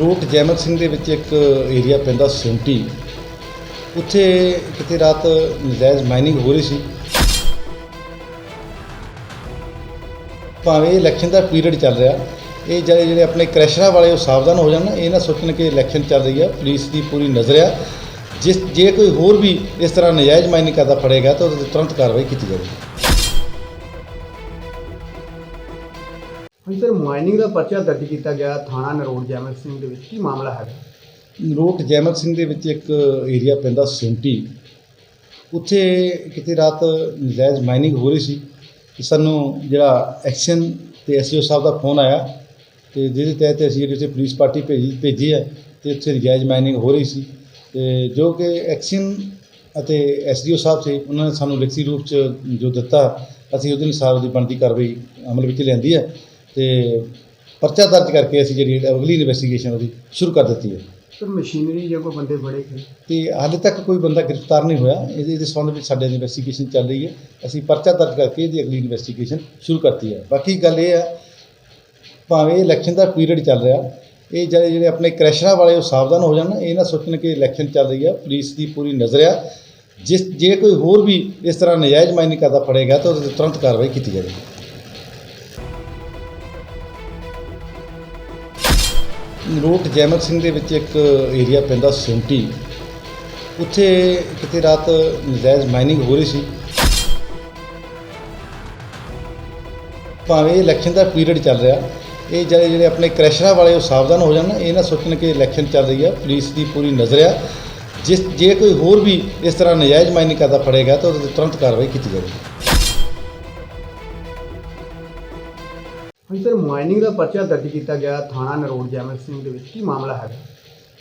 Road Jaimal Singh ਦੇ ਵਿੱਚ ਇੱਕ ਏਰੀਆ ਪੈਂਦਾ ਸੁੰਟੀ ਉੱਥੇ ਕਿਤੇ ਰਾਤ ਨਜਾਇਜ਼ ਮਾਈਨਿੰਗ ਹੋ ਰਹੀ ਸੀ। ਭਾਵੇਂ ਇਲੈਕਸ਼ਨ ਦਾ ਪੀਰੀਅਡ ਚੱਲ ਰਿਹਾ, ਇਹ ਜਿਹੜੇ ਜਿਹੜੇ ਆਪਣੇ ਕ੍ਰੈਸ਼ਰਾਂ ਵਾਲੇ ਉਹ ਸਾਵਧਾਨ ਹੋ ਜਾਣ, ਇਹ ਨਾ ਸੋਚਣ ਕਿ ਇਲੈਕਸ਼ਨ ਚੱਲ ਰਹੀ ਆ ਪੁਲਿਸ ਦੀ ਪੂਰੀ ਨਜ਼ਰ ਆ। ਜਿਸ ਜੇ ਕੋਈ ਹੋਰ ਵੀ ਇਸ ਤਰ੍ਹਾਂ ਨਜਾਇਜ਼ ਮਾਈਨਿੰਗ ਕਰਦਾ ਫੜੇਗਾ, ਤਾਂ ਉਹਦੇ ਤੇ ਤੁਰੰਤ ਕਾਰਵਾਈ ਕੀਤੀ ਜਾਵੇਗੀ। ਹਾਂਜੀ ਸਰ ਮਾਈਨਿੰਗ ਦਾ ਪਰਚਾ ਦਰਜ ਕੀਤਾ ਗਿਆ ਥਾਣਾ ਨਰੋੜ ਜੈਮਲ ਸਿੰਘ ਦੇ ਵਿੱਚ। ਕੀ ਮਾਮਲਾ ਹੈਗਾ? ਨਰੋਟ ਜੈਮਲ ਸਿੰਘ ਦੇ ਵਿੱਚ ਇੱਕ ਏਰੀਆ ਪੈਂਦਾ ਸੁੰਟੀ। ਉੱਥੇ ਕਿਤੇ ਰਾਤ ਨਜਾਇਜ਼ ਮਾਈਨਿੰਗ ਹੋ ਰਹੀ ਸੀ ਤੇ ਸਾਨੂੰ ਜਿਹੜਾ ਐਕਸ਼ਨ ਤੇ ਐਸਓ ਸਾਹਿਬ ਦਾ ਫੋਨ ਆਇਆ ਤੇ ਜਿਹਦੇ ਤਹਿਤ ਅਸੀਂ ਜਿਹੜੀ ਉੱਥੇ ਪੁਲਿਸ ਪਾਰਟੀ ਭੇਜੀ ਭੇਜੀ ਹੈ ਤੇ ਉੱਥੇ ਨਜਾਇਜ਼ ਮਾਈਨਿੰਗ ਹੋ ਰਹੀ ਸੀ। ਤੇ ਜੋ ਕਿ ਐਕਸ਼ਨ ਅਤੇ ਐਸਡੀਓ ਸਾਹਿਬ ਸੀ, ਉਹਨਾਂ ਨੇ ਸਾਨੂੰ ਲਿਖਤੀ ਰੂਪ ਚ ਜੋ ਦਿੱਤਾ, ਅਸੀਂ ਉਹਦੇ ਅਨੁਸਾਰ ਦੀ ਬਣਦੀ ਕਾਰਵਾਈ ਅਮਲ ਵਿੱਚ ਲਿਆਂਦੀ ਹੈ। ਤੇ ਪਰਚਾ ਦਰਜ ਕਰਕੇ ਅਸੀਂ ਜਿਹੜੀ ਅਗਲੀ ਇਨਵੈਸਟੀਗੇਸ਼ਨ ਉਹਦੀ ਸ਼ੁਰੂ ਕਰ ਦਿੱਤੀ ਹੈ। ਸਰ ਮਸ਼ੀਨਰੀ ਜਾਂ ਕੋਈ ਬੰਦੇ ਫੜੇ ਗਏ? ਤੇ ਹਾਲੇ ਤੱਕ ਕੋਈ ਬੰਦਾ ਗ੍ਰਿਫਤਾਰ ਨਹੀਂ ਹੋਇਆ। ਇਹਦੇ ਇਹਦੇ ਸੰਬੰਧ ਵਿੱਚ ਸਾਡੇ ਇਨਵੈਸਟੀਗੇਸ਼ਨ ਚੱਲ ਰਹੀ ਹੈ। ਅਸੀਂ ਪਰਚਾ ਦਰਜ ਕਰਕੇ ਇਹਦੀ ਅਗਲੀ ਇਨਵੈਸਟੀਗੇਸ਼ਨ ਸ਼ੁਰੂ ਕਰਤੀ ਹੈ। ਬਾਕੀ ਗੱਲ ਇਹ ਹੈ ਭਾਵੇਂ ਇਲੈਕਸ਼ਨ ਦਾ ਪੀਰੀਅਡ ਚੱਲ ਰਿਹਾ ਇਹ ਜਿਹੜੇ ਜਿਹੜੇ ਆਪਣੇ ਕ੍ਰੈਸ਼ਰਾਂ ਵਾਲੇ ਉਹ ਸਾਵਧਾਨ ਹੋ ਜਾਣ ਇਹ ਨਾ ਸੋਚਣ ਕਿ ਇਲੈਕਸ਼ਨ ਚੱਲ ਰਹੀ ਹੈ ਪੁਲਿਸ ਦੀ ਪੂਰੀ ਨਜ਼ਰ ਆ। ਜਿਸ ਜੇ ਕੋਈ ਹੋਰ ਵੀ ਇਸ ਤਰ੍ਹਾਂ ਨਜਾਇਜ਼ ਮਾਈਨਿੰਗ ਕਰਦਾ ਫੜੇਗਾ ਤਾਂ ਉਹਦੇ ਤੇ ਤੁਰੰਤ ਕਾਰਵਾਈ ਕੀਤੀ ਜਾਵੇਗੀ। ਰੋਡ ਜੈਮਲ ਸਿੰਘ ਦੇ ਵਿੱਚ ਇੱਕ ਏਰੀਆ ਪੈਂਦਾ ਸੁੰਟੀ। ਉੱਥੇ ਕਿਤੇ ਰਾਤ ਨਜਾਇਜ਼ ਮਾਈਨਿੰਗ ਹੋ ਰਹੀ ਸੀ। ਭਾਵੇਂ ਇਲੈਕਸ਼ਨ ਦਾ ਪੀਰੀਅਡ ਚੱਲ ਰਿਹਾ, ਇਹ ਜਿਹੜੇ ਜਿਹੜੇ ਆਪਣੇ ਕ੍ਰੈਸ਼ਰਾਂ ਵਾਲੇ ਉਹ ਸਾਵਧਾਨ ਹੋ ਜਾਣ ਇਹ ਨਾ ਸੋਚਣ ਕਿ ਇਲੈਕਸ਼ਨ ਚੱਲ ਰਹੀ ਹੈ ਪੁਲਿਸ ਦੀ ਪੂਰੀ ਨਜ਼ਰ ਆ। ਜਿਸ ਜੇ ਕੋਈ ਹੋਰ ਵੀ ਇਸ ਤਰ੍ਹਾਂ ਨਜਾਇਜ਼ ਮਾਈਨਿੰਗ ਕਰਦਾ ਫੜੇਗਾ, ਤਾਂ ਉਹਦੇ ਤੇ ਤੁਰੰਤ ਕਾਰਵਾਈ ਕੀਤੀ ਜਾਵੇਗੀ। ਹਾਂਜੀ ਸਰ ਮਾਈਨਿੰਗ ਦਾ ਪਰਚਾ ਦਰਜ ਕੀਤਾ ਗਿਆ ਥਾਣਾ ਨਰੋੜ ਜੈਮਲ ਸਿੰਘ ਦੇ ਵਿੱਚ। ਕੀ ਮਾਮਲਾ ਹੈਗਾ?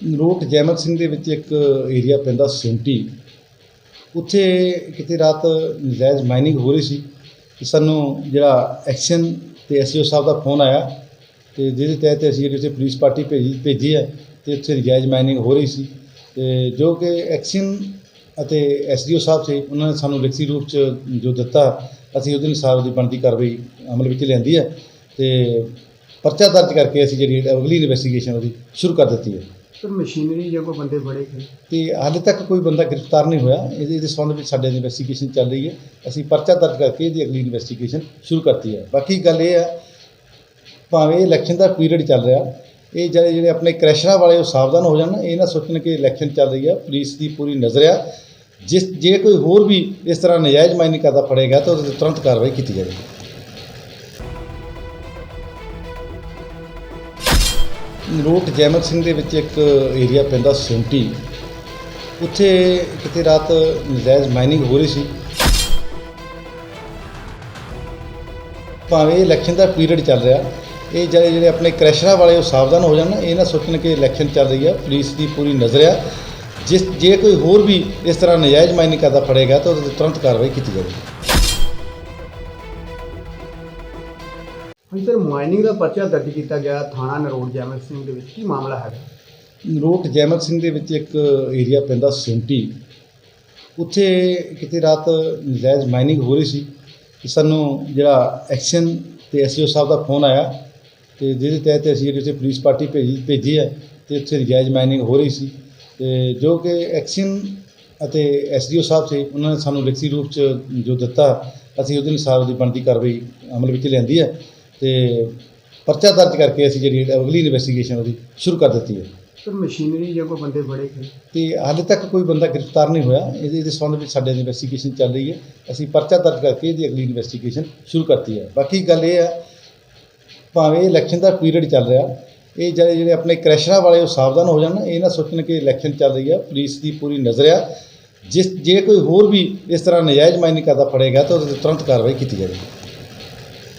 ਨਰੋਟ ਜੈਮਲ ਸਿੰਘ ਦੇ ਵਿੱਚ ਇੱਕ ਏਰੀਆ ਪੈਂਦਾ ਸੁੰਟੀ। ਉੱਥੇ ਕਿਤੇ ਰਾਤ ਨਜਾਇਜ਼ ਮਾਈਨਿੰਗ ਹੋ ਰਹੀ ਸੀ ਤੇ ਸਾਨੂੰ ਜਿਹੜਾ ਐਕਸ਼ਨ ਤੇ ਐਸਓ ਸਾਹਿਬ ਦਾ ਫੋਨ ਆਇਆ ਤੇ ਜਿਹਦੇ ਤਹਿਤ ਅਸੀਂ ਜਿਹੜੀ ਉੱਥੇ ਪੁਲਿਸ ਪਾਰਟੀ ਭੇਜੀ ਭੇਜੀ ਹੈ ਤੇ ਉੱਥੇ ਨਜਾਇਜ਼ ਮਾਈਨਿੰਗ ਹੋ ਰਹੀ ਸੀ। ਤੇ ਜੋ ਕਿ ਐਕਸ਼ਨ ਅਤੇ ਐਸਡੀਓ ਸਾਹਿਬ ਸੀ, ਉਹਨਾਂ ਨੇ ਸਾਨੂੰ ਲਿਖਤੀ ਰੂਪ ਚ ਜੋ ਦਿੱਤਾ, ਅਸੀਂ ਉਹਦੇ ਅਨੁਸਾਰ ਦੀ ਬਣਦੀ ਕਾਰਵਾਈ ਅਮਲ ਵਿੱਚ ਲੈਂਦੀ ਹੈ। ਤੇ ਪਰਚਾ ਦਰਜ ਕਰਕੇ ਅਸੀਂ ਜਿਹੜੀ ਅਗਲੀ ਇਨਵੈਸਟੀਗੇਸ਼ਨ ਉਹਦੀ ਸ਼ੁਰੂ ਕਰ ਦਿੱਤੀ ਹੈ। ਸਰ ਮਸ਼ੀਨਰੀ ਜਾਂ ਕੋਈ ਬੰਦੇ ਫੜੇ ਗਏ? ਤੇ ਹਾਲੇ ਤੱਕ ਕੋਈ ਬੰਦਾ ਗ੍ਰਿਫਤਾਰ ਨਹੀਂ ਹੋਇਆ। ਇਹਦੇ ਇਹਦੇ ਸੰਬੰਧ ਵਿੱਚ ਸਾਡੇ ਇਨਵੈਸਟੀਗੇਸ਼ਨ ਚੱਲ ਰਹੀ ਹੈ। ਅਸੀਂ ਪਰਚਾ ਦਰਜ ਕਰਕੇ ਇਹਦੀ ਅਗਲੀ ਇਨਵੈਸਟੀਗੇਸ਼ਨ ਸ਼ੁਰੂ ਕਰਤੀ ਹੈ। ਬਾਕੀ ਗੱਲ ਇਹ ਹੈ ਭਾਵੇਂ ਇਲੈਕਸ਼ਨ ਦਾ ਪੀਰੀਅਡ ਚੱਲ ਰਿਹਾ ਇਹ ਜਿਹੜੇ ਜਿਹੜੇ ਆਪਣੇ ਕ੍ਰੈਸ਼ਰਾਂ ਵਾਲੇ ਉਹ ਸਾਵਧਾਨ ਹੋ ਜਾਣ। ਇਹ ਨਾ ਸੋਚਣ ਕਿ ਇਲੈਕਸ਼ਨ ਚੱਲ ਰਹੀ ਹੈ। ਪੁਲਿਸ ਦੀ ਪੂਰੀ ਨਜ਼ਰ ਆ। ਜਿਸ ਜੇ ਕੋਈ ਹੋਰ ਵੀ ਇਸ ਤਰ੍ਹਾਂ ਨਜਾਇਜ਼ ਮਾਈਨਿੰਗ ਕਰਦਾ ਫੜੇਗਾ ਤਾਂ ਉਹਦੇ ਤੇ ਤੁਰੰਤ ਕਾਰਵਾਈ ਕੀਤੀ ਜਾਵੇਗੀ। ਰੋਡ ਜੈਮਲ ਸਿੰਘ ਦੇ ਵਿੱਚ ਇੱਕ ਏਰੀਆ ਪੈਂਦਾ ਸੁੰਟੀ। ਉੱਥੇ ਕਿਤੇ ਰਾਤ ਨਜਾਇਜ਼ ਮਾਈਨਿੰਗ ਹੋ ਰਹੀ ਸੀ। ਭਾਵੇਂ ਇਲੈਕਸ਼ਨ ਦਾ ਪੀਰੀਅਡ ਚੱਲ ਰਿਹਾ, ਇਹ ਜਿਹੜੇ ਜਿਹੜੇ ਆਪਣੇ ਕ੍ਰੈਸ਼ਰਾਂ ਵਾਲੇ ਉਹ ਸਾਵਧਾਨ ਹੋ ਜਾਣ, ਇਹ ਨਾ ਸੋਚਣ ਕਿ ਇਲੈਕਸ਼ਨ ਚੱਲ ਰਹੀ ਆ ਪੁਲਿਸ ਦੀ ਪੂਰੀ ਨਜ਼ਰ ਆ। ਜਿਸ ਜੇ ਕੋਈ ਹੋਰ ਵੀ ਇਸ ਤਰ੍ਹਾਂ ਨਜਾਇਜ਼ ਮਾਈਨਿੰਗ ਕਰਦਾ ਫੜੇਗਾ, ਤਾਂ ਉਹਦੇ ਤੇ ਤੁਰੰਤ ਕਾਰਵਾਈ ਕੀਤੀ ਜਾਵੇਗੀ। ਹਾਂਜੀ ਸਰ ਮਾਈਨਿੰਗ ਦਾ ਪਰਚਾ ਦਰਜ ਕੀਤਾ ਗਿਆ ਥਾਣਾ ਨਰੋੜ ਜੈਮਲ ਸਿੰਘ ਦੇ ਵਿੱਚ। ਕੀ ਮਾਮਲਾ ਹੈਗਾ? ਨਰੋਟ ਜੈਮਲ ਸਿੰਘ ਦੇ ਵਿੱਚ ਇੱਕ ਏਰੀਆ ਪੈਂਦਾ ਸੁੰਟੀ। ਉੱਥੇ ਕਿਤੇ ਰਾਤ ਨਜਾਇਜ਼ ਮਾਈਨਿੰਗ ਹੋ ਰਹੀ ਸੀ ਤੇ ਸਾਨੂੰ ਜਿਹੜਾ ਐਕਸ਼ਨ ਤੇ ਐਸਓ ਸਾਹਿਬ ਦਾ ਫੋਨ ਆਇਆ ਤੇ ਜਿਹਦੇ ਤਹਿਤ ਅਸੀਂ ਜਿਹੜੀ ਉੱਥੇ ਪੁਲਿਸ ਪਾਰਟੀ ਭੇਜੀ ਭੇਜੀ ਹੈ ਤੇ ਉੱਥੇ ਨਜਾਇਜ਼ ਮਾਈਨਿੰਗ ਹੋ ਰਹੀ ਸੀ। ਤੇ ਜੋ ਕਿ ਐਕਸ਼ਨ ਅਤੇ ਐਸਡੀਓ ਸਾਹਿਬ ਸੀ, ਉਹਨਾਂ ਨੇ ਸਾਨੂੰ ਲਿਖਤੀ ਰੂਪ ਚ ਜੋ ਦਿੱਤਾ, ਅਸੀਂ ਉਹਦੇ ਅਨੁਸਾਰ ਦੀ ਬਣਦੀ ਕਾਰਵਾਈ ਅਮਲ ਵਿੱਚ ਲਿਆਂਦੀ ਹੈ। ਤੇ ਪਰਚਾ ਦਰਜ ਕਰਕੇ ਅਸੀਂ ਜਿਹੜੀ ਅਗਲੀ ਇਨਵੈਸਟੀਗੇਸ਼ਨ ਉਹਦੀ ਸ਼ੁਰੂ ਕਰ ਦਿੱਤੀ ਹੈ। ਸਰ ਮਸ਼ੀਨਰੀ ਜਾਂ ਕੋਈ ਬੰਦੇ ਫੜੇ ਗਏ? ਤੇ ਹਾਲੇ ਤੱਕ ਕੋਈ ਬੰਦਾ ਗ੍ਰਿਫਤਾਰ ਨਹੀਂ ਹੋਇਆ। ਇਹਦੇ ਇਹਦੇ ਸੰਬੰਧ ਵਿੱਚ ਸਾਡੇ ਇਨਵੈਸਟੀਗੇਸ਼ਨ ਚੱਲ ਰਹੀ ਹੈ। ਅਸੀਂ ਪਰਚਾ ਦਰਜ ਕਰਕੇ ਇਹਦੀ ਅਗਲੀ ਇਨਵੈਸਟੀਗੇਸ਼ਨ ਸ਼ੁਰੂ ਕਰਤੀ ਹੈ। ਬਾਕੀ ਗੱਲ ਇਹ ਹੈ ਭਾਵੇਂ ਇਲੈਕਸ਼ਨ ਦਾ ਪੀਰੀਅਡ ਚੱਲ ਰਿਹਾ ਇਹ ਜਿਹੜੇ ਜਿਹੜੇ ਆਪਣੇ ਕ੍ਰੈਸ਼ਰਾਂ ਵਾਲੇ ਉਹ ਸਾਵਧਾਨ ਹੋ ਜਾਣ। ਇਹ ਨਾ ਸੋਚਣ ਕਿ ਇਲੈਕਸ਼ਨ ਚੱਲ ਰਹੀ ਹੈ ਪੁਲਿਸ ਦੀ ਪੂਰੀ ਨਜ਼ਰ ਆ। ਜਿਸ ਜੇ ਕੋਈ ਹੋਰ ਵੀ ਇਸ ਤਰ੍ਹਾਂ ਨਜਾਇਜ਼ ਮਾਈਨਿੰਗ ਕਰਦਾ ਫੜੇਗਾ ਤਾਂ ਉਹਦੇ ਤੇ ਤੁਰੰਤ ਕਾਰਵਾਈ ਕੀਤੀ ਜਾਵੇਗੀ।